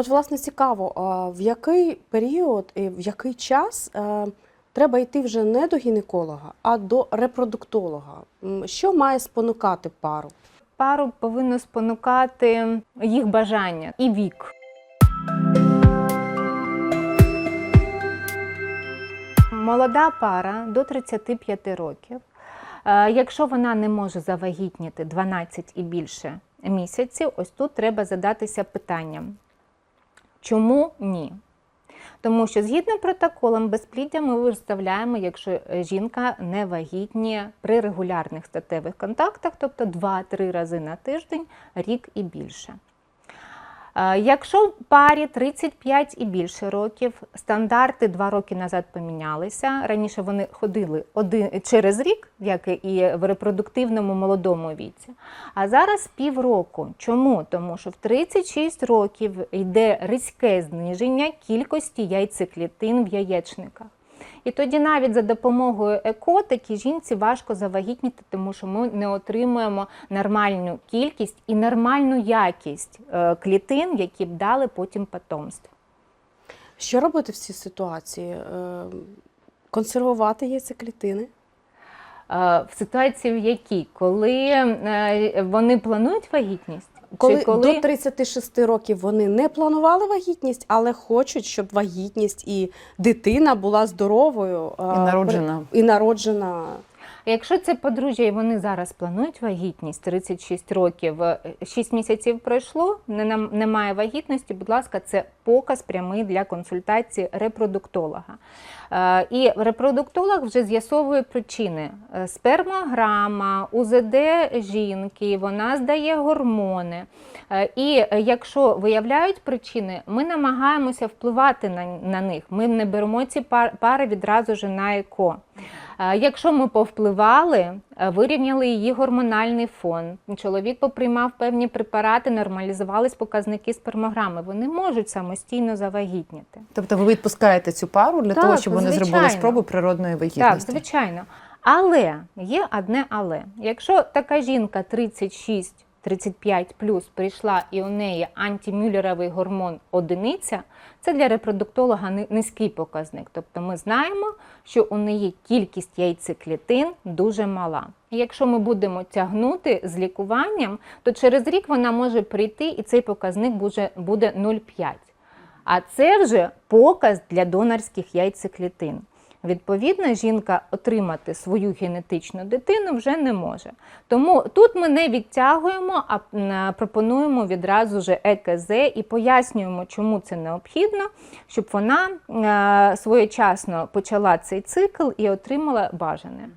От, власне, цікаво, в який період і в який час е, треба йти вже не до гінеколога, а до репродуктолога? Що має спонукати пару? Пару повинно спонукати їх бажання і вік. Молода пара до 35 років. е, Якщо вона не може завагітніти 12 і більше місяців, ось тут треба задатися питанням. Чому ні? Тому що згідно протоколам безпліддя ми виставляємо, якщо е, жінка не вагітні при регулярних статевих контактах, тобто 2-3 рази на тиждень, рік і більше. Е, Якщо парі 35 і більше років, стандарти 2 роки назад помінялися. Раніше вони ходили один через рік, як і в репродуктивному молодому віці. А зараз півроку. Чому? Тому що в 36 років йде різке зниження кількості яйцеклітин в яєчниках. І тоді навіть за допомогою ЕКО такій жінці важко завагітніти, тому що ми не отримуємо нормальну кількість і нормальну якість е, клітин, які б дали потім потомство. Що робити в цій ситуації? Е, Консервувати яйцеклітини? Е, В ситуації, в якій, коли вони планують вагітність, Коли, чи коли до 36 років вони не планували вагітність, але хочуть, щоб вагітність і дитина була здоровою І народжена. і народжена. Якщо це подружжя і вони зараз планують вагітність 36 років, 6 місяців пройшло, немає вагітності, будь ласка, це показ прямий для консультації репродуктолога. Е, І репродуктолог вже з'ясовує причини: Е, спермограма, УЗД жінки, вона здає гормони. Е, І е, якщо виявляють причини, ми намагаємося впливати на, на них. Ми не беремо ці пари відразу ж на ЕКО. Е, Якщо ми повпливали, е, вирівняли її гормональний фон, чоловік поприймав певні препарати, нормалізувались показники спермограми, вони можуть самостійно завагітніти. Тобто ви відпускаєте цю пару для Так, того, щоб вони зробили спробу природної вагітності? Так, звичайно. Але є одне але. Якщо така жінка 36 35 плюс прийшла і у неї антимюллеровий гормон одиниця, це для репродуктолога низький показник. Тобто ми знаємо, що у неї кількість яйцеклітин дуже мала. І якщо ми будемо тягнути з лікуванням, то через рік вона може прийти і цей показник буде 0,5. А це вже показ для донорських яйцеклітин. Відповідно, жінка отримати свою генетичну дитину вже не може. Тому тут ми не відтягуємо, а пропонуємо відразу ж ЕКЗ і пояснюємо, чому це необхідно, щоб вона е, своєчасно почала цей цикл і отримала бажане.